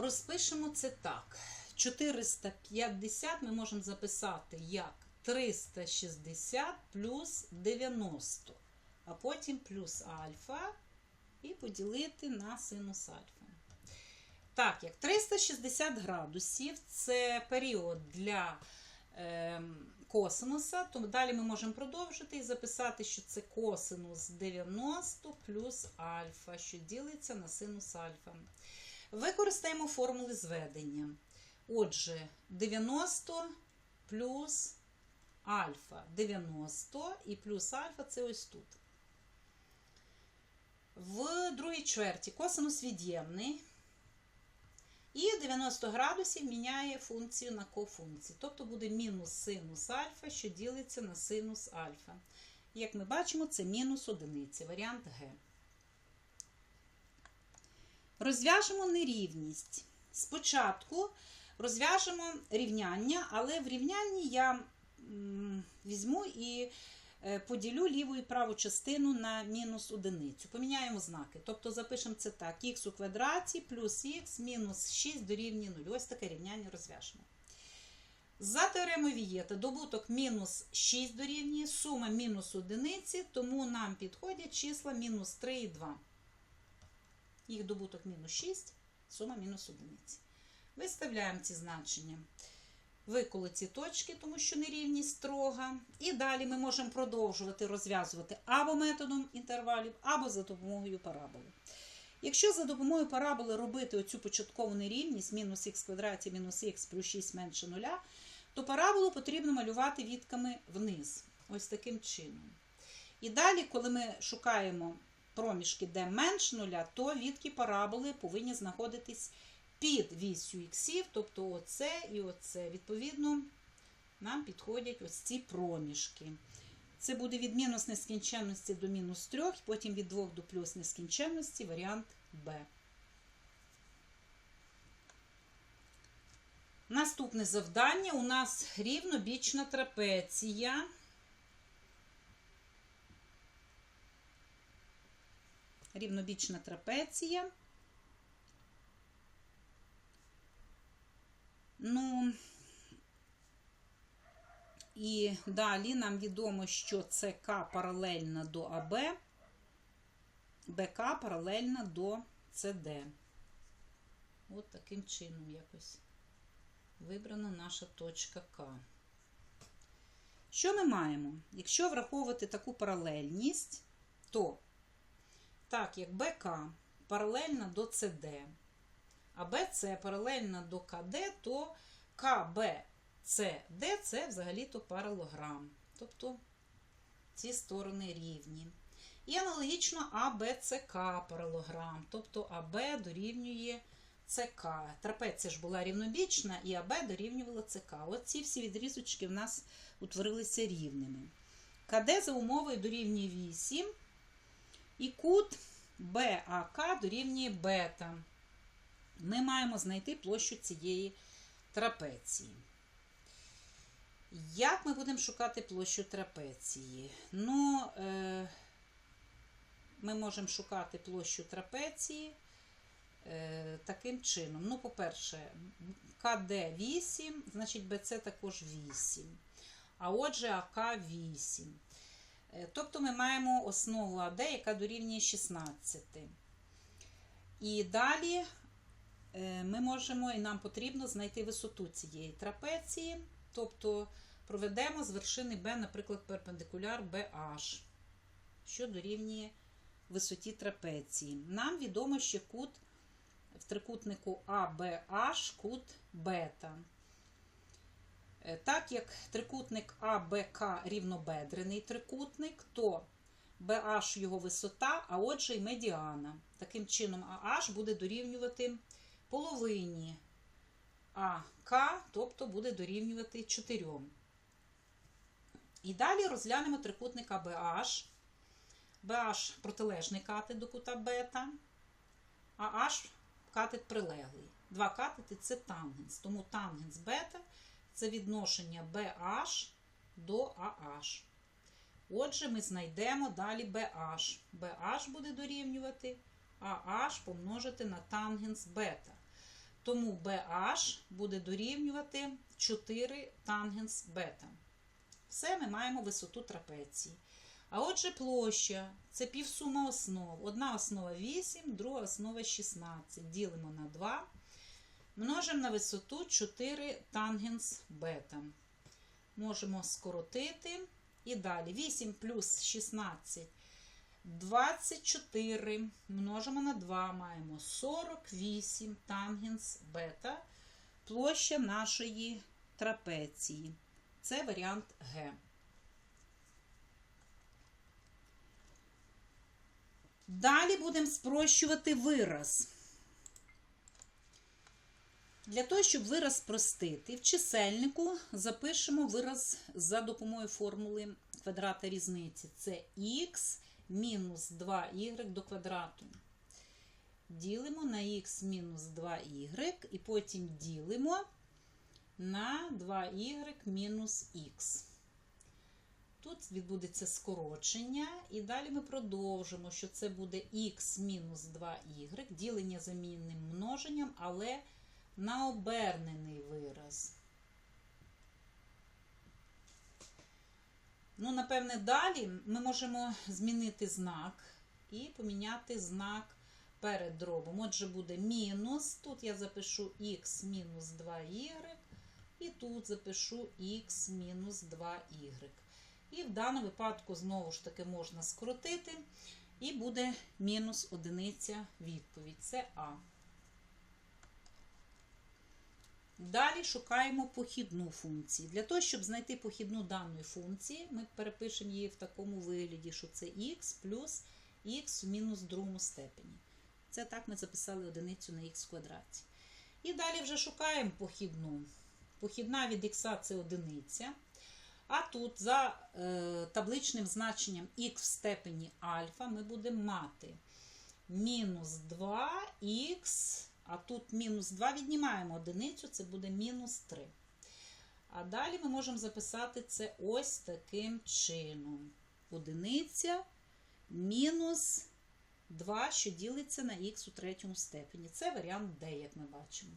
Розпишемо це так. 450 ми можемо записати як 360 плюс 90, а потім плюс альфа і поділити на синус альфа. Так, як 360 градусів це період для е, косинуса, то далі ми можемо продовжити і записати, що це косинус 90 плюс альфа, що ділиться на синус альфа. Використаємо формули зведення. Отже, 90 плюс альфа 90 і плюс альфа це ось тут. В другій чверті косинус від'ємний. І 90 градусів міняє функцію на кофункцію. Тобто буде мінус синус альфа, що ділиться на синус альфа. Як ми бачимо, це мінус одиниця, варіант Г. Розв'яжемо нерівність. Спочатку розв'яжемо рівняння, але в рівнянні я візьму і е, поділю ліву і праву частину на мінус одиницю. Поміняємо знаки. Тобто запишемо це так: х у квадраті плюс х мінус 6 дорівнює 0. Ось таке рівняння розв'яжемо. За теоремою Вієта добуток мінус 6 дорівнює, сума мінус одиниці, тому нам підходять числа мінус 3 і 2. Їх добуток мінус 6, сума мінус одиниці. Виставляємо ці значення. Виколоті точки, тому що нерівність строга. І далі ми можемо продовжувати розв'язувати або методом інтервалів, або за допомогою параболи. Якщо за допомогою параболи робити оцю початкову нерівність мінус х квадраті мінус х плюс 6 менше нуля, то параболу потрібно малювати відками вниз. Ось таким чином. І далі, коли ми шукаємо проміжки, де менш нуля, то відки параболи повинні знаходитись під вісю іксів, тобто оце і оце. Відповідно, нам підходять ось ці проміжки. Це буде від мінус нескінченності до мінус 3, потім від 2 до плюс нескінченності, варіант Б. Наступне завдання у нас рівнобічна трапеція. Рівнобічна трапеція. Ну, і далі нам відомо, що ЦК паралельна до АБ, БК паралельна до ЦД. От таким чином якось вибрана наша точка К. Що ми маємо? Якщо враховувати таку паралельність, то так як БК паралельна до ЦД, а БЦ паралельна до КД, то КБЦД це взагалі-то паралограм. Тобто ці сторони рівні. І аналогічно АБЦК паралограм, тобто АБ дорівнює ЦК. Трапеція ж була рівнобічна, і АБ дорівнювала ЦК. От ці всі відрізочки в нас утворилися рівними. КД за умовою дорівнює 8, і кут БАК дорівнює бета. Ми маємо знайти площу цієї трапеції. Як ми будемо шукати площу трапеції? Ну, е, ми можемо шукати площу трапеції е, таким чином. Ну, по-перше, КД 8, значить БЦ також 8. А отже, АК 8. Е, Тобто ми маємо основу АД, яка дорівнює 16. І далі е, ми можемо і нам потрібно знайти висоту цієї трапеції. Тобто проведемо з вершини B, наприклад, перпендикуляр BH, що дорівнює висоті трапеції. Нам відомо, що кут в трикутнику ABH кут бета. Е, Так як трикутник АБК рівнобедрений трикутник, то BH його висота, а отже і медіана. Таким чином, AH буде дорівнювати половині АК, тобто буде дорівнювати 4. І далі розглянемо трикутник АБH. BH протилежний катет до кута бета, а H катет прилеглий. Два катети це тангенс, тому тангенс бета це відношення BH до AH. Отже, ми знайдемо далі BH. BH буде дорівнювати AH помножити на тангенс бета. Тому BH буде дорівнювати 4 тангенс бета. Все, ми маємо висоту трапеції. А отже, площа це півсума основ. Одна основа 8, друга основа 16. Ділимо на 2. Множимо на висоту 4 тангенс бета. Можемо скоротити. І далі 8 плюс 16 24 множимо на 2, маємо 48 тангенс бета, площа нашої трапеції. Це варіант Г. Далі будемо спрощувати вираз. Для того, щоб вираз спростити, в чисельнику запишемо вираз за допомогою формули квадрата різниці. Це х мінус 2y до квадрату. Ділимо на х мінус 2y і потім ділимо на 2y мінус х. Тут відбудеться скорочення, і далі ми продовжимо, що це буде х мінус 2y, ділення замінним множенням, але на обернений вираз. Ну, напевне, далі ми можемо змінити знак і поміняти знак перед дробом. Отже, буде мінус. Тут я запишу х мінус 2y, і тут запишу х мінус 2y. І в даному випадку, знову ж таки, можна скоротити, і буде мінус одиниця відповідь. Це А. Далі шукаємо похідну функцію. Для того, щоб знайти похідну даної функції, ми перепишемо її в такому вигляді, що це х плюс х в мінус другому степені. Це так ми записали одиницю на х квадраті. І далі вже шукаємо похідну. Похідна від х це одиниця. А тут за е, табличним значенням х в степені альфа ми будемо мати мінус 2х. А тут мінус 2 віднімаємо одиницю, це буде мінус 3. А далі ми можемо записати це ось таким чином. Одиниця мінус 2, що ділиться на х у третьому степені. Це варіант D, як ми бачимо.